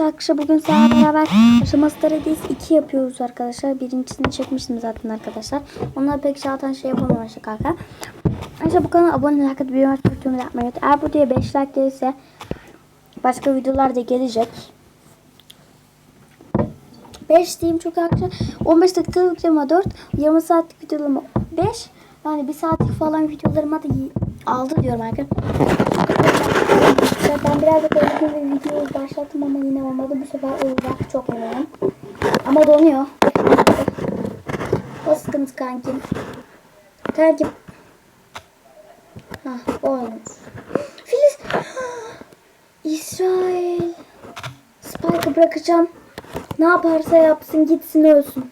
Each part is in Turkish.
Arkadaşlar bugün sizlerle beraber aşaması Paradise 2 yapıyoruz arkadaşlar. Birincisini çekmiştim zaten arkadaşlar. Onlar pek zaten şey yapamamıştık kanka. Arkadaşlar bu kanala abone like atıp bir maç butonu yapmayı unutmayın. Eğer bu videoya 5 like gelirse başka videolar da gelecek. 5 diyeyim çok arkadaşlar. 15 dakikalık videoma 4, 20 saatlik videolarıma 5. Yani 1 saatlik falan videolarıma da y- aldı diyorum arkadaşlar. Ben biraz da bir video başlattım ama yine olmadı. Bu sefer olacak çok eminim. Ama donuyor. O sıkıntı kankim. Kankim. Hah oymuş. Filiz. İsrail. Spike'ı bırakacağım. Ne yaparsa yapsın gitsin ölsün.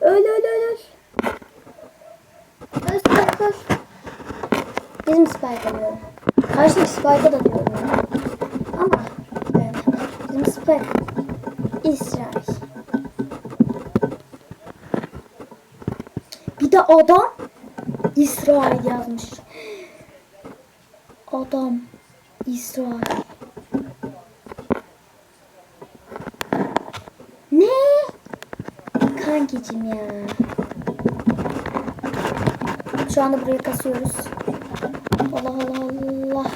Öl öl öl öl. Öl Spike öl. Bizim Spike alıyorum. Karşıdaki Spike'a da diyorum. Ama yani bizim Spike İsrail. Bir de adam İsrail yazmış. Adam İsrail. Ne? Kankicim ya. Şu anda burayı kasıyoruz. Allah Allah Allah.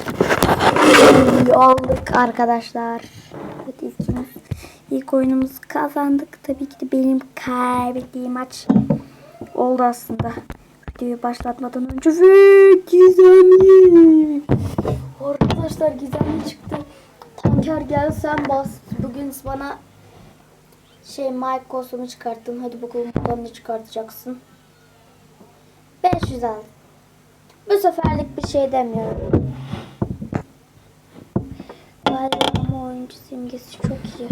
Aldık arkadaşlar. Evet ilkimiz. İlk oyunumuzu kazandık. Tabii ki de benim kaybettiğim maç oldu aslında. Videoyu başlatmadan önce ve gizemli. Arkadaşlar gizemli çıktı. Tanker gel sen bas. Bugün bana şey Mike kostümü çıkarttın. Hadi bakalım buradan ne çıkartacaksın. 500 aldım. Bu seferlik bir şey demiyorum. Galiba ama oyuncu simgesi çok iyi.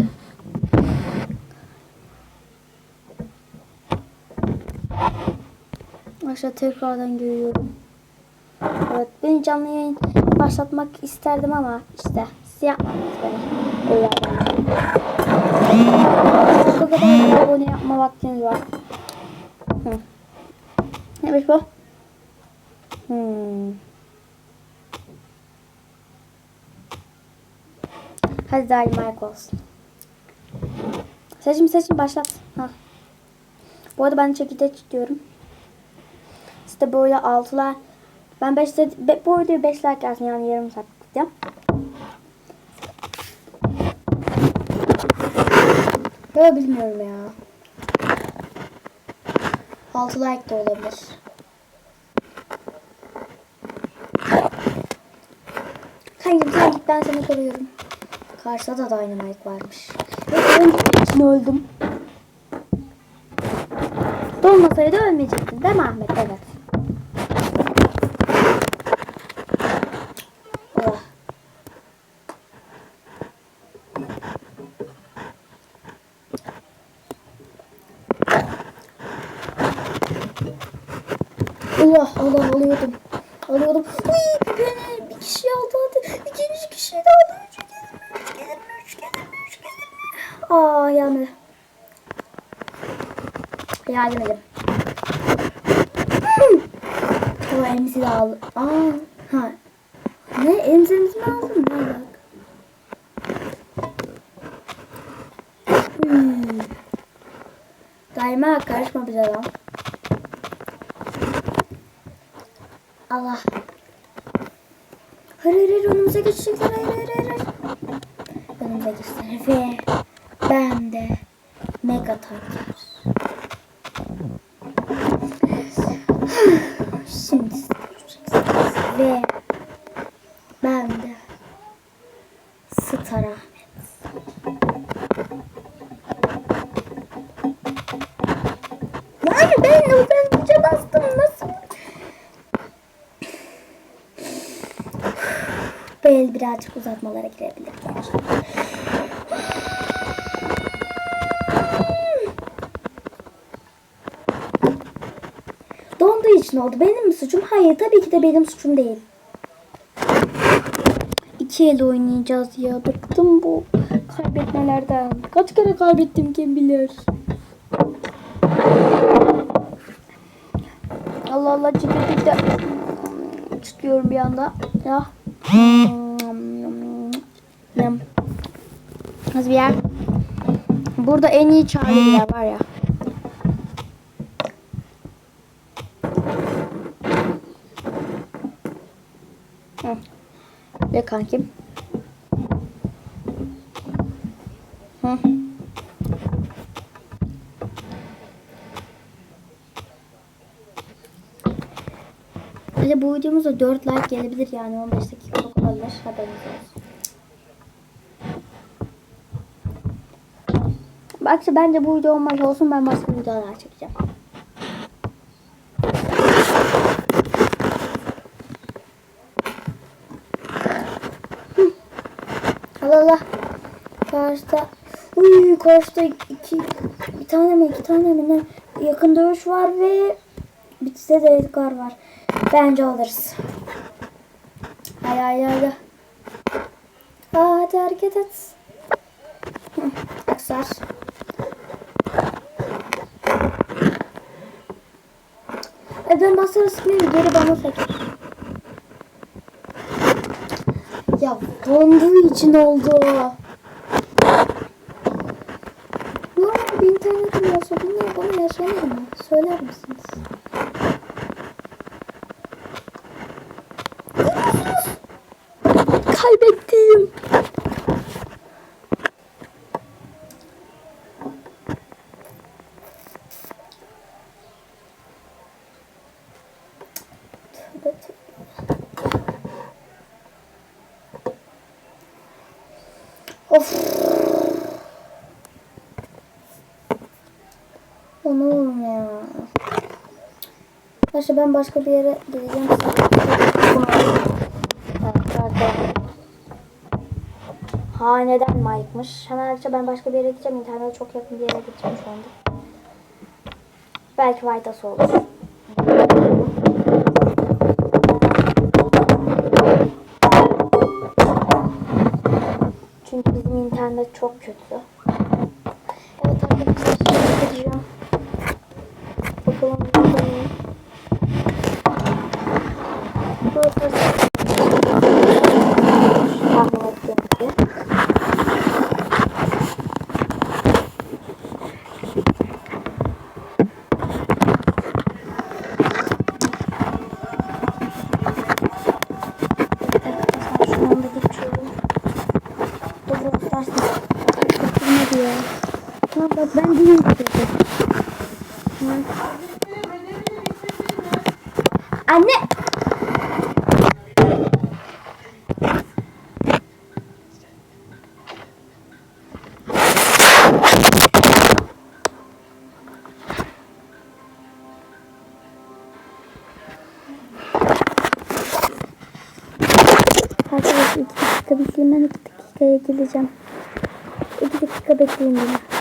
Aşağı tekrardan görüyorum. Evet, beni canlı yayın başlatmak isterdim ama işte siz yapmadınız beni. Öyle Bu kadar abone yapma vaktiniz var. Hı. Neymiş bu? Hmm. Hadi iyi Mike olsun. Seçim seçim başlat. Ha. Bu arada ben çekirdek istiyorum. İşte böyle altılar. Ben 5 be, bu videoyu 5 like gelsin yani yarım saat gideceğim. Böyle bilmiyorum ya. 6 like de olabilir. Kanka sen git ben seni koruyorum. Karşıda da dynamite varmış. Ben için öldüm. Dolmasaydı ölmeyecektin değil mi Ahmet? Evet. Oh. Allah Allah alıyordum. Alıyordum. Uy, bir kişi aldı. İkinci kişi de aldı. Üç gelir mi? Üç gelir mi? Üç gelir mi? Aa gelmedi. Yardım edin. O elimizi de aldı. Aa, ha. Ne? Elimizi mi aldın? Ne alaka? Hmm. Daima karışma bize lan. Allah. Hayır hayır hayır önümüze geçecekler. Hayır hayır hayır. Önümüze geçecekler ve ben de mega tanker. Şimdi uzatmalara girebilir gerçekten. Donduğu için oldu. Benim mi suçum? Hayır tabii ki de benim suçum değil. İki el oynayacağız ya. Bıktım bu kaybetmelerden. Kaç kere kaybettim kim bilir. Allah Allah de çıkıyorum bir anda. Ya. Yum. Nasıl yer? Burada en iyi çağrılar var ya. Ve kankim. Hı. Bence bu videomuza 4 like gelebilir yani 15 dakika olabilir haberiniz olsun. Bak bence bu video olmaz olsun ben başka videolar çekeceğim. Allah Allah. Karşıda Uy, karşıda iki, bir tane mi iki tane mi ne yakın dövüş var ve bitse de Edgar var. Bence alırız. Hay hay hay. hadi hareket et. Aksar. E ben basarı sıkmıyorum. Geri bana sekir. Ya donduğu için oldu. Arkadaşlar ben başka bir yere gideceğim. Arkadaşlar. Haneden Mike'mış. Hemen arkadaşlar ben başka bir yere gideceğim. İnternete çok yakın bir yere gideceğim şu anda. Belki faydası olur. Çünkü bizim internet çok kötü. Bekleyin beni.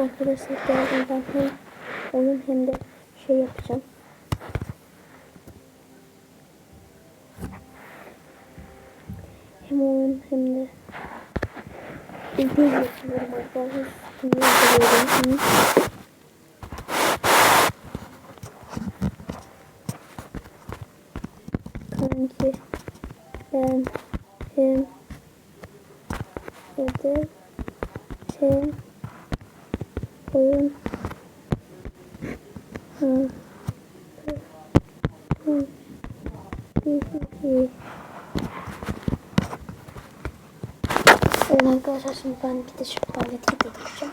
Arkadaşlar birazdan ben hem oyun hem de şey yapacağım. Hem oyun hem de video yapıyorum arkadaşlar. Yapıyorum. Kanki ben hem ödev hem oyun Evet arkadaşlar şimdi ben bir de şu paleti de takacağım.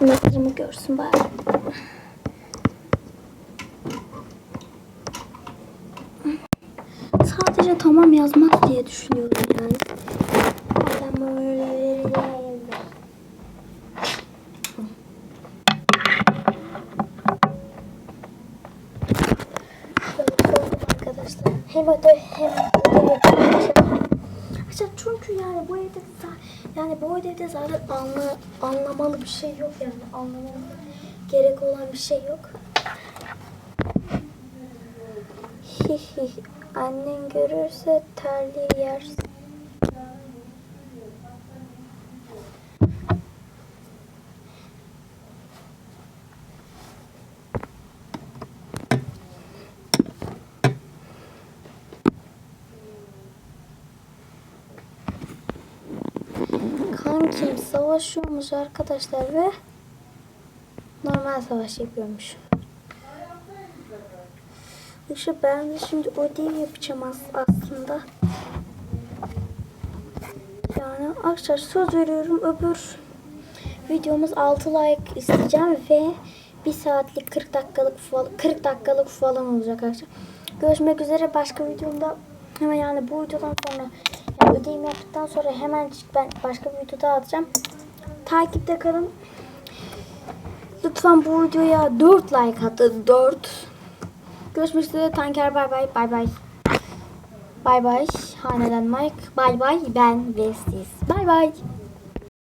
Mesajımı görsün bari. Sadece tamam yazmaz diye düşünüyorum yani. Adam öyle veriyor. Böyle sordum arkadaşlar. Hem öde hem öde. Arkadaşlar çünkü yani bu evde yani bu evde zaten anla, anlamalı bir şey yok yani anlamalı gerek olan bir şey yok. Hihi annen görürse terliği yersin. Kankim savaşıyormuş arkadaşlar ve normal savaş yapıyormuş. İşte ben de şimdi ödev yapacağım as- aslında. Yani arkadaşlar söz veriyorum öbür videomuz 6 like isteyeceğim ve 1 saatlik 40 dakikalık falan 40 dakikalık falan olacak arkadaşlar. Görüşmek üzere başka videomda hemen yani bu videodan sonra yani ödevimi yaptıktan sonra hemen ben başka bir videoda atacağım. Takipte kalın. Lütfen bu videoya 4 like atın 4. Görüşmek üzere Tanker bay bay bay bay. Bay bay. Haneden Mike. Bay bay. Ben Vestis. Bay bay.